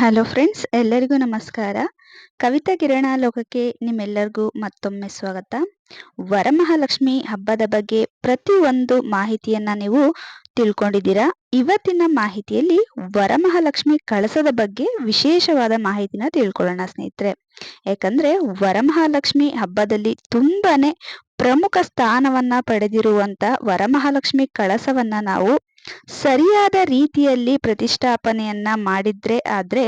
Hello friends ಎಲ್ಲರಿಗೂ ನಮಸ್ಕಾರ. ಕವಿತಾ ಕಿರಣ ಲೋಕಕ್ಕೆ ನಿಮ್ಮೆಲ್ಲರಿಗೂ ಮತ್ತೊಮ್ಮೆ ಸ್ವಾಗತ. ವರಮಹಾಲಕ್ಷ್ಮಿ ಹಬ್ಬದ ಬಗ್ಗೆ ಪ್ರತಿಯೊಂದು ಮಾಹಿತಿಯನ್ನ ನೀವು ತಿಳ್ಕೊಂಡಿದ್ದೀರಾ? ಇವತ್ತಿನ ಮಾಹಿತಿಯಲ್ಲಿ ವರಮಹಾಲಕ್ಷ್ಮಿ ಕಳಸದ ಬಗ್ಗೆ ವಿಶೇಷವಾದ ಮಾಹಿತಿನ ತಿಳ್ಕೊಳ್ಳೋಣ ಸ್ನೇಹಿತರೆ. ಯಾಕಂದ್ರೆ ವರಮಹಾಲಕ್ಷ್ಮಿ ಹಬ್ಬದಲ್ಲಿ ತುಂಬಾನೇ ಪ್ರಮುಖ ಸ್ಥಾನವನ್ನ ಪಡೆದಿರುವಂತ ವರಮಹಾಲಕ್ಷ್ಮಿ ಕಳಸವನ್ನ ನಾವು ಸರಿಯಾದ ರೀತಿಯಲ್ಲಿ ಪ್ರತಿಷ್ಠಾಪನೆಯನ್ನ ಮಾಡಿದ್ರೆ ಆದ್ರೆ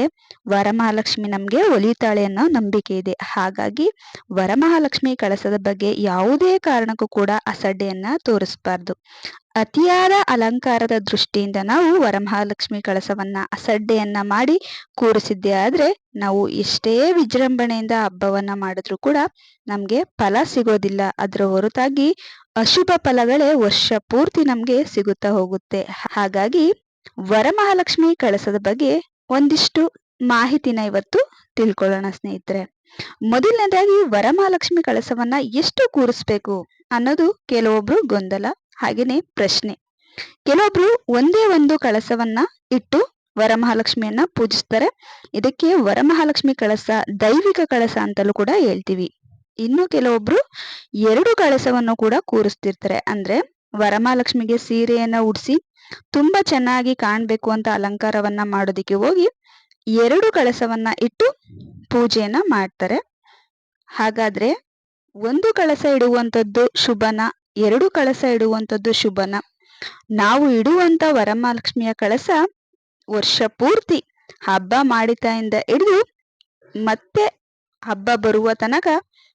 ವರಮಹಾಲಕ್ಷ್ಮಿ ನಮ್ಗೆ ಒಲಿತಾಳೆ ಅನ್ನೋ ನಂಬಿಕೆ ಇದೆ. ಹಾಗಾಗಿ ವರಮಹಾಲಕ್ಷ್ಮಿ ಕಳಸದ ಬಗ್ಗೆ ಯಾವುದೇ ಕಾರಣಕ್ಕೂ ಕೂಡ ಅಸಡ್ಡೆಯನ್ನ ತೋರಿಸಬಾರ್ದು. ಅತಿಯಾದ ಅಲಂಕಾರದ ದೃಷ್ಟಿಯಿಂದ ನಾವು ವರಮಹಾಲಕ್ಷ್ಮಿ ಕಳಸವನ್ನ ಅಸಡ್ಡೆಯನ್ನ ಮಾಡಿ ಕೂರಿಸಿದ್ದೆ ಆದ್ರೆ ನಾವು ಎಷ್ಟೇ ವಿಜೃಂಭಣೆಯಿಂದ ಹಬ್ಬವನ್ನ ಮಾಡಿದ್ರು ಕೂಡ ನಮ್ಗೆ ಫಲ ಸಿಗೋದಿಲ್ಲ. ಅದರ ಹೊರತಾಗಿ ಅಶುಭ ಫಲಗಳೇ ವರ್ಷ ಪೂರ್ತಿ ನಮ್ಗೆ ಸಿಗುತ್ತಾ ಹೋಗುತ್ತೆ. ಹಾಗಾಗಿ ವರಮಹಾಲಕ್ಷ್ಮಿ ಕಳಸದ ಬಗ್ಗೆ ಒಂದಿಷ್ಟು ಮಾಹಿತಿನ ಇವತ್ತು ತಿಳ್ಕೊಳ್ಳೋಣ ಸ್ನೇಹಿತರೆ. ಮೊದಲನೇದಾಗಿ ವರಮಹಾಲಕ್ಷ್ಮಿ ಕಳಸವನ್ನ ಎಷ್ಟು ಕೂರಿಸ್ಬೇಕು ಅನ್ನೋದು ಕೆಲವೊಬ್ರು ಗೊಂದಲ, ಹಾಗೇನೆ ಪ್ರಶ್ನೆ. ಕೆಲವೊಬ್ರು ಒಂದೇ ಒಂದು ಕಳಸವನ್ನ ಇಟ್ಟು ವರಮಹಾಲಕ್ಷ್ಮಿಯನ್ನ ಪೂಜಿಸ್ತಾರೆ. ಇದಕ್ಕೆ ವರಮಹಾಲಕ್ಷ್ಮಿ ಕಳಸ ದೈವಿಕ ಕಳಸ ಅಂತಲೂ ಕೂಡ ಹೇಳ್ತೀವಿ. ಇನ್ನು ಕೆಲವೊಬ್ರು ಎರಡು ಕಳಸವನ್ನು ಕೂಡ ಕೂರಿಸ್ತಿರ್ತಾರೆ. ಅಂದ್ರೆ ವರಮಹಾಲಕ್ಷ್ಮಿಗೆ ಸೀರೆಯನ್ನ ಉಡಿಸಿ ತುಂಬಾ ಚೆನ್ನಾಗಿ ಕಾಣ್ಬೇಕು ಅಂತ ಅಲಂಕಾರವನ್ನ ಮಾಡೋದಿಕ್ಕೆ ಹೋಗಿ ಎರಡು ಕಳಸವನ್ನ ಇಟ್ಟು ಪೂಜೆಯನ್ನ ಮಾಡ್ತಾರೆ. ಹಾಗಾದ್ರೆ ಒಂದು ಕಳಸ ಇಡುವಂಥದ್ದು ಶುಭನ, ಎರಡು ಕಳಸ ಇಡುವಂಥದ್ದು ಶುಭನ. ನಾವು ಇಡುವಂತ ವರಮಹಾಲಕ್ಷ್ಮಿಯ ಕಳಸ ವರ್ಷ ಪೂರ್ತಿ ಹಬ್ಬ ಮಾಡಿತಾಯಿಂದ ಹಿಡಿದು ಮತ್ತೆ ಹಬ್ಬ ಬರುವ ತನಕ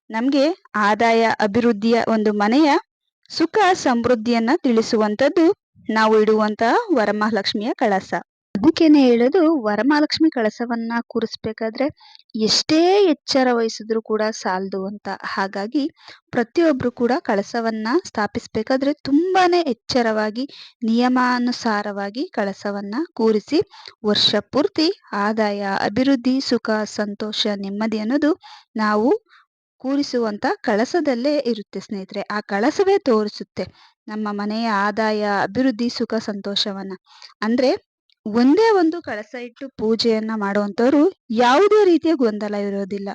ನಮ್ಗೆ ಆದಾಯ, ಅಭಿವೃದ್ಧಿಯ ಒಂದು ಮನೆಯ ಸುಖ ಸಮೃದ್ಧಿಯನ್ನ ತಿಳಿಸುವಂತದ್ದು ನಾವು ಇಡುವಂತಹ ವರಮಹಾಲಕ್ಷ್ಮಿಯ ಕಳಸ. ಅದಕ್ಕೇನೆ ಹೇಳೋದು ವರಮಹಾಲಕ್ಷ್ಮಿ ಕಳಸವನ್ನ ಕೂರಿಸ್ಬೇಕಾದ್ರೆ ಎಷ್ಟೇ ಎಚ್ಚರ ವಹಿಸಿದ್ರು ಕೂಡ ಸಾಲದು ಅಂತ. ಹಾಗಾಗಿ ಪ್ರತಿಯೊಬ್ರು ಕೂಡ ಕಳಸವನ್ನ ಸ್ಥಾಪಿಸ್ಬೇಕಾದ್ರೆ ತುಂಬಾನೇ ಎಚ್ಚರವಾಗಿ, ನಿಯಮಾನುಸಾರವಾಗಿ ಕಳಸವನ್ನ ಕೂರಿಸಿ ವರ್ಷ ಪೂರ್ತಿ ಆದಾಯ, ಅಭಿವೃದ್ಧಿ, ಸುಖ, ಸಂತೋಷ, ನೆಮ್ಮದಿ ಅನ್ನೋದು ನಾವು ಕೂರಿಸುವಂತ ಕಳಸದಲ್ಲೇ ಇರುತ್ತೆ ಸ್ನೇಹಿತರೆ. ಆ ಕಳಸವೇ ತೋರಿಸುತ್ತೆ ನಮ್ಮ ಮನೆಯ ಆದಾಯ, ಅಭಿವೃದ್ಧಿ, ಸುಖ, ಸಂತೋಷವನ್ನ. ಅಂದ್ರೆ ಒಂದೇ ಒಂದು ಕಳಸ ಇಟ್ಟು ಪೂಜೆಯನ್ನ ಮಾಡುವಂತವ್ರು ಯಾವುದೇ ರೀತಿಯ ಗೊಂದಲ ಇರೋದಿಲ್ಲ.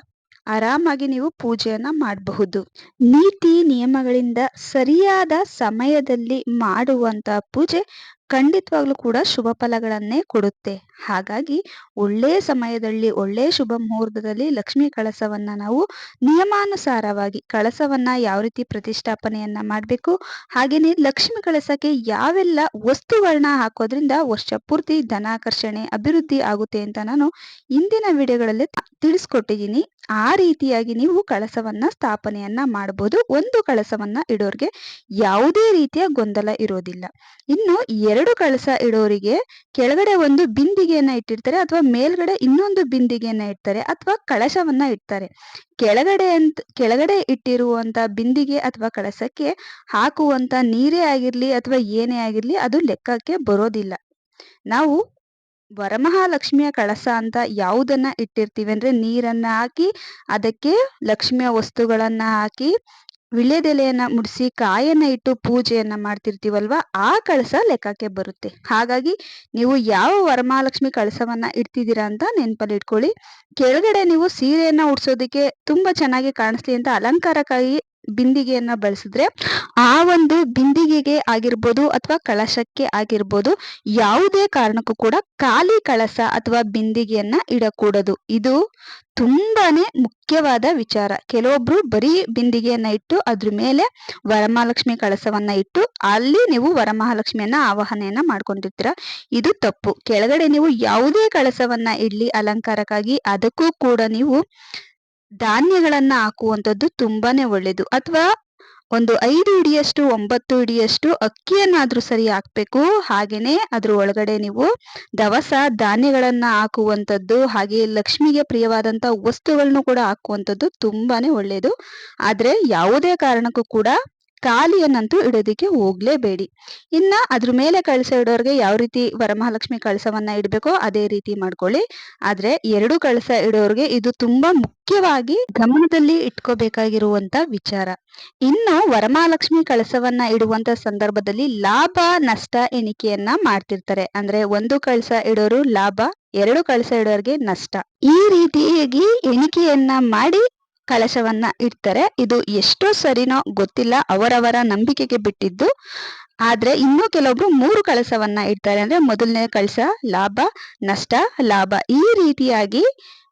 ಆರಾಮಾಗಿ ನೀವು ಪೂಜೆಯನ್ನ ಮಾಡಬಹುದು. ನೀತಿ ನಿಯಮಗಳಿಂದ ಸರಿಯಾದ ಸಮಯದಲ್ಲಿ ಮಾಡುವಂತ ಪೂಜೆ ಖಂಡಿತವಾಗ್ಲೂ ಕೂಡ ಶುಭ ಫಲಗಳನ್ನೇ ಕೊಡುತ್ತೆ. ಹಾಗಾಗಿ ಒಳ್ಳೆ ಸಮಯದಲ್ಲಿ ಒಳ್ಳೆ ಶುಭ ಮುಹೂರ್ತದಲ್ಲಿ ಲಕ್ಷ್ಮೀ ಕಳಸವನ್ನ ನಾವು ನಿಯಮಾನುಸಾರವಾಗಿ ಕಳಸವನ್ನ ಯಾವ ರೀತಿ ಪ್ರತಿಷ್ಠಾಪನೆಯನ್ನ ಮಾಡಬೇಕು, ಹಾಗೇನೆ ಲಕ್ಷ್ಮಿ ಕಳಸಕ್ಕೆ ಯಾವೆಲ್ಲ ವಸ್ತುಗಳನ್ನ ಹಾಕೋದ್ರಿಂದ ವರ್ಷ ಪೂರ್ತಿ ಧನಾಕರ್ಷಣೆ, ಅಭಿವೃದ್ಧಿ ಆಗುತ್ತೆ ಅಂತ ನಾನು ಇಂದಿನ ವಿಡಿಯೋಗಳಲ್ಲಿ ತಿಳಿಸ್ಕೊಟ್ಟಿದ್ದೀನಿ. ಆ ರೀತಿಯಾಗಿ ನೀವು ಕಳಸವನ್ನ ಸ್ಥಾಪನೆಯನ್ನ ಮಾಡಬಹುದು ಒಂದು ಕಳಸವನ್ನ ಇಡೋರ್ಗೆ ಯಾವುದೇ ರೀತಿಯ ಗೊಂದಲ ಇರೋದಿಲ್ಲ. ಇನ್ನು ಎರಡು ಕಳಸ ಇಡೋರಿಗೆ ಕೆಳಗಡೆ ಒಂದು ಬಿಂದಿಗೆಯನ್ನ ಇಟ್ಟಿರ್ತಾರೆ ಅಥವಾ ಮೇಲ್ಗಡೆ ಇನ್ನೊಂದು ಬಿಂದಿಗೆಯನ್ನ ಇಡ್ತಾರೆ ಅಥವಾ ಕಳಶವನ್ನ ಇಡ್ತಾರೆ. ಕೆಳಗಡೆ ಅಂತ, ಕೆಳಗಡೆ ಇಟ್ಟಿರುವಂತ ಬಿಂದಿಗೆ ಅಥವಾ ಕಳಸಕ್ಕೆ ಹಾಕುವಂತ ನೀರೇ ಆಗಿರ್ಲಿ ಅಥವಾ ಏನೇ ಆಗಿರ್ಲಿ ಅದು ಲೆಕ್ಕಕ್ಕೆ ಬರೋದಿಲ್ಲ. ನಾವು ವರಮಹಾಲಕ್ಷ್ಮಿಯ ಕಳಸ ಅಂತ ಯಾವುದನ್ನ ಇಟ್ಟಿರ್ತೀವಿ ಅಂದ್ರೆ ನೀರನ್ನ ಹಾಕಿ ಅದಕ್ಕೆ ಲಕ್ಷ್ಮಿಯ ವಸ್ತುಗಳನ್ನ ಹಾಕಿ ವಿಳ್ಯದೆಲೆಯನ್ನ ಮುಡಿಸಿ ಕಾಯನ್ನ ಇಟ್ಟು ಪೂಜೆಯನ್ನ ಮಾಡ್ತಿರ್ತೀವಲ್ವಾ, ಆ ಕಳಸ ಲೆಕ್ಕಕ್ಕೆ ಬರುತ್ತೆ. ಹಾಗಾಗಿ ನೀವು ಯಾವ ವರಮಹಾಲಕ್ಷ್ಮಿ ಕಳಸವನ್ನ ಇಡ್ತಿದ್ದೀರಾ ಅಂತ ನೆನಪಲ್ಲಿ ಇಟ್ಕೊಳ್ಳಿ. ಕೆಳಗಡೆ ನೀವು ಸೀರೆಯನ್ನ ಉಡ್ಸೋದಕ್ಕೆ ತುಂಬಾ ಚೆನ್ನಾಗಿ ಕಾಣಿಸ್ಲಿ ಅಂತ ಅಲಂಕಾರಕ್ಕಾಗಿ ಬಿಂದಿಗೆಯನ್ನ ಬಳಸಿದ್ರೆ ಆ ಒಂದು ಬಿಂದಿಗೆಗೆ ಆಗಿರ್ಬೋದು ಅಥವಾ ಕಳಶಕ್ಕೆ ಆಗಿರ್ಬೋದು ಯಾವುದೇ ಕಾರಣಕ್ಕೂ ಕೂಡ ಖಾಲಿ ಕಳಸ ಅಥವಾ ಬಿಂದಿಗೆಯನ್ನ ಇಡಕೂಡದು. ಇದು ತುಂಬಾನೇ ಮುಖ್ಯವಾದ ವಿಚಾರ. ಕೆಲವೊಬ್ರು ಬರೀ ಬಿಂದಿಗೆಯನ್ನ ಇಟ್ಟು ಅದ್ರ ಮೇಲೆ ವರಮಹಾಲಕ್ಷ್ಮಿ ಕಳಸವನ್ನ ಇಟ್ಟು ಅಲ್ಲಿ ನೀವು ವರಮಹಾಲಕ್ಷ್ಮಿಯನ್ನ ಆವಾಹನೆಯನ್ನ ಮಾಡ್ಕೊಂಡಿರ್ತೀರ. ಇದು ತಪ್ಪು. ಕೆಳಗಡೆ ನೀವು ಯಾವುದೇ ಕಳಸವನ್ನ ಇಡ್ಲಿ ಅಲಂಕಾರಕ್ಕಾಗಿ ಅದಕ್ಕೂ ಕೂಡ ನೀವು ಧಾನ್ಯಗಳನ್ನ ಹಾಕುವಂಥದ್ದು ತುಂಬಾನೇ ಒಳ್ಳೆಯದು ಅಥವಾ ಒಂದು ಐದು ಹಿಡಿಯಷ್ಟು, ಒಂಬತ್ತು ಹಿಡಿಯಷ್ಟು ಅಕ್ಕಿಯನ್ನಾದರೂ ಸರಿ ಹಾಕ್ಬೇಕು. ಹಾಗೇನೆ ಅದ್ರ ಒಳಗಡೆ ನೀವು ದವಸ, ಧಾನ್ಯಗಳನ್ನ ಹಾಕುವಂಥದ್ದು, ಹಾಗೆ ಲಕ್ಷ್ಮಿಗೆ ಪ್ರಿಯವಾದಂತ ವಸ್ತುಗಳನ್ನು ಕೂಡ ಹಾಕುವಂಥದ್ದು ತುಂಬಾನೇ ಒಳ್ಳೆಯದು ಆದರೆ ಯಾವುದೇ ಕಾರಣಕ್ಕೂ ಕೂಡ ಖಾಲಿಯನ್ನಂತೂ ಇಡೋದಕ್ಕೆ ಹೋಗ್ಲೇಬೇಡಿ. ಇನ್ನ ಅದ್ರ ಮೇಲೆ ಕಳಸ ಇಡೋರ್ಗೆ ಯಾವ ರೀತಿ ವರಮಹಾಲಕ್ಷ್ಮಿ ಕಳಸವನ್ನ ಇಡಬೇಕೋ ಅದೇ ರೀತಿ ಮಾಡ್ಕೊಳ್ಳಿ. ಆದ್ರೆ ಎರಡು ಕಳಸ ಇಡೋರ್ಗೆ ಇದು ತುಂಬಾ ಮುಖ್ಯವಾಗಿ ಗಮನದಲ್ಲಿ ಇಟ್ಕೋಬೇಕಾಗಿರುವಂತ ವಿಚಾರ. ಇನ್ನು ವರಮಹಾಲಕ್ಷ್ಮಿ ಕಳಸವನ್ನ ಇಡುವಂತ ಸಂದರ್ಭದಲ್ಲಿ ಲಾಭ, ನಷ್ಟ ಎಣಿಕೆಯನ್ನ ಮಾಡ್ತಿರ್ತಾರೆ. ಅಂದ್ರೆ ಒಂದು ಕಳಸ ಇಡೋರು ಲಾಭ, ಎರಡು ಕಳಸ ಇಡೋರ್ಗೆ ನಷ್ಟ. ಈ ರೀತಿಯಾಗಿ ಎಣಿಕೆಯನ್ನ ಮಾಡಿ ಕಳಶವನ್ನ ಇಡ್ತಾರೆ. ಇದು ಎಷ್ಟೋ ಸರಿನೋ ಗೊತ್ತಿಲ್ಲ, ಅವರವರ ನಂಬಿಕೆಗೆ ಬಿಟ್ಟಿದ್ದು. ಆದ್ರೆ ಇನ್ನೂ ಕೆಲವೊಬ್ರು ಮೂರು ಕಳಸವನ್ನ ಇಡ್ತಾರೆ ಅಂದ್ರೆ ಮೊದಲನೇ ಕಳಸ ಲಾಭ, ನಷ್ಟ, ಲಾಭ. ಈ ರೀತಿಯಾಗಿ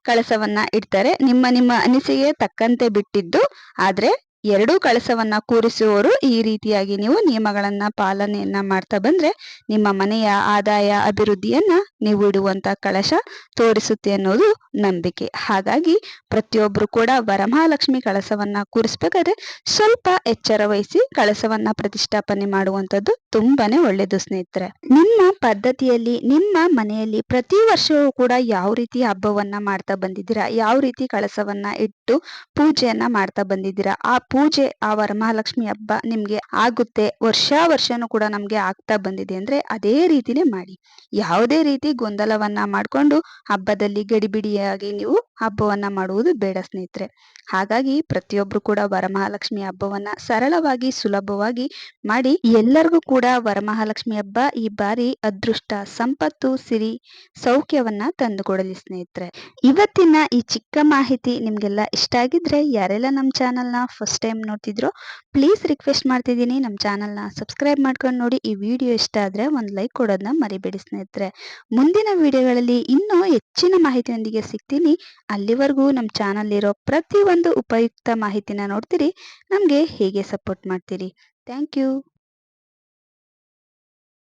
ಕಳಸವನ್ನ ಇಡ್ತಾರೆ. ನಿಮ್ಮ ನಿಮ್ಮ ಅನಿಸಿಕೆ ತಕ್ಕಂತೆ ಬಿಟ್ಟಿದ್ದು. ಆದ್ರೆ ಎರಡೂ ಕಳಸವನ್ನ ಕೂರಿಸುವವರು ಈ ರೀತಿಯಾಗಿ ನೀವು ನಿಯಮಗಳನ್ನ ಪಾಲನೆಯನ್ನ ಮಾಡ್ತಾ ಬಂದ್ರೆ ನಿಮ್ಮ ಮನೆಯ ಆದಾಯ ಅಭಿವೃದ್ಧಿಯನ್ನ ನೀವು ಇಡುವಂತ ಕಳಶ ತೋರಿಸುತ್ತೆ ಅನ್ನೋದು ನಂಬಿಕೆ. ಹಾಗಾಗಿ ಪ್ರತಿಯೊಬ್ರು ಕೂಡ ವರಮಹಾಲಕ್ಷ್ಮಿ ಕಳಸವನ್ನ ಕೂರಿಸ್ಬೇಕಾದ್ರೆ ಸ್ವಲ್ಪ ಎಚ್ಚರ ವಹಿಸಿ ಕಳಸವನ್ನ ಪ್ರತಿಷ್ಠಾಪನೆ ಮಾಡುವಂತದ್ದು ತುಂಬಾನೇ ಒಳ್ಳೇದು ಸ್ನೇಹಿತರೆ. ನಿಮ್ಮ ಪದ್ಧತಿಯಲ್ಲಿ, ನಿಮ್ಮ ಮನೆಯಲ್ಲಿ ಪ್ರತಿ ವರ್ಷವೂ ಕೂಡ ಯಾವ ರೀತಿ ಹಬ್ಬವನ್ನ ಮಾಡ್ತಾ ಬಂದಿದ್ದೀರಾ? ಯಾವ ರೀತಿ ಕಳಸವನ್ನ ಇಟ್ಟು ಪೂಜೆಯನ್ನ ಮಾಡ್ತಾ ಬಂದಿದ್ದೀರಾ? ಆ ಪೂಜೆ ಆ ವರಮಹಾಲಕ್ಷ್ಮಿ ಹಬ್ಬ ನಿಮ್ಗೆ ಆಗುತ್ತೆ. ವರ್ಷ ವರ್ಷನೂ ಕೂಡ ನಮ್ಗೆ ಆಗ್ತಾ ಬಂದಿದೆ ಅಂದ್ರೆ ಅದೇ ರೀತಿನೇ ಮಾಡಿ. ಯಾವುದೇ ರೀತಿ ಗೊಂದಲವನ್ನ ಮಾಡ್ಕೊಂಡು ಹಬ್ಬದಲ್ಲಿ ಗಡಿಬಿಡಿಯಾಗಿ ನೀವು ಹಬ್ಬವನ್ನ ಮಾಡುವುದು ಬೇಡ ಸ್ನೇಹಿತರೆ. ಹಾಗಾಗಿ ಪ್ರತಿಯೊಬ್ರು ಕೂಡ ವರಮಹಾಲಕ್ಷ್ಮಿ ಹಬ್ಬವನ್ನ ಸರಳವಾಗಿ, ಸುಲಭವಾಗಿ ಮಾಡಿ ಎಲ್ಲರಿಗೂ ಕೂಡ ವರಮಹಾಲಕ್ಷ್ಮಿ ಹಬ್ಬ ಈ ಬಾರಿ ಅದೃಷ್ಟ, ಸಂಪತ್ತು, ಸಿರಿ, ಸೌಖ್ಯವನ್ನ ತಂದುಕೊಡಲಿ ಸ್ನೇಹಿತರೆ. ಇವತ್ತಿನ ಈ ಚಿಕ್ಕ ಮಾಹಿತಿ ನಿಮ್ಗೆಲ್ಲ ಇಷ್ಟ ಆಗಿದ್ರೆ ಯಾರೆಲ್ಲ ನಮ್ಮ ಚಾನಲ್ನ ಫಸ್ಟ್ ಟೈಮ್ ನೋಡ್ತಿದ್ರು ಪ್ಲೀಸ್ ರಿಕ್ವೆಸ್ಟ್ ಮಾಡ್ತಿದ್ದೀನಿ ನಮ್ಮ ಚಾನಲ್ನ ಸಬ್ಸ್ಕ್ರೈಬ್ ಮಾಡ್ಕೊಂಡು ನೋಡಿ. ಈ ವಿಡಿಯೋ ಇಷ್ಟ ಆದರೆ ಒಂದು ಲೈಕ್ ಕೊಡೋದನ್ನ ಮರಿಬೇಡಿ ಸ್ನೇಹಿತರೆ. ಮುಂದಿನ ವಿಡಿಯೋಗಳಲ್ಲಿ ಇನ್ನೂ ಹೆಚ್ಚಿನ ಮಾಹಿತಿಯೊಂದಿಗೆ ಸಿಗ್ತೀನಿ. ಅಲ್ಲಿವರೆಗೂ ನಮ್ಮ ಚಾನಲ್ಲಿರೋ ಪ್ರತಿಯೊಂದು ಉಪಯುಕ್ತ ಮಾಹಿತಿನ ನೋಡ್ತೀರಿ. ನಮಗೆ ಹೇಗೆ ಸಪೋರ್ಟ್ ಮಾಡ್ತೀರಿ? Thank you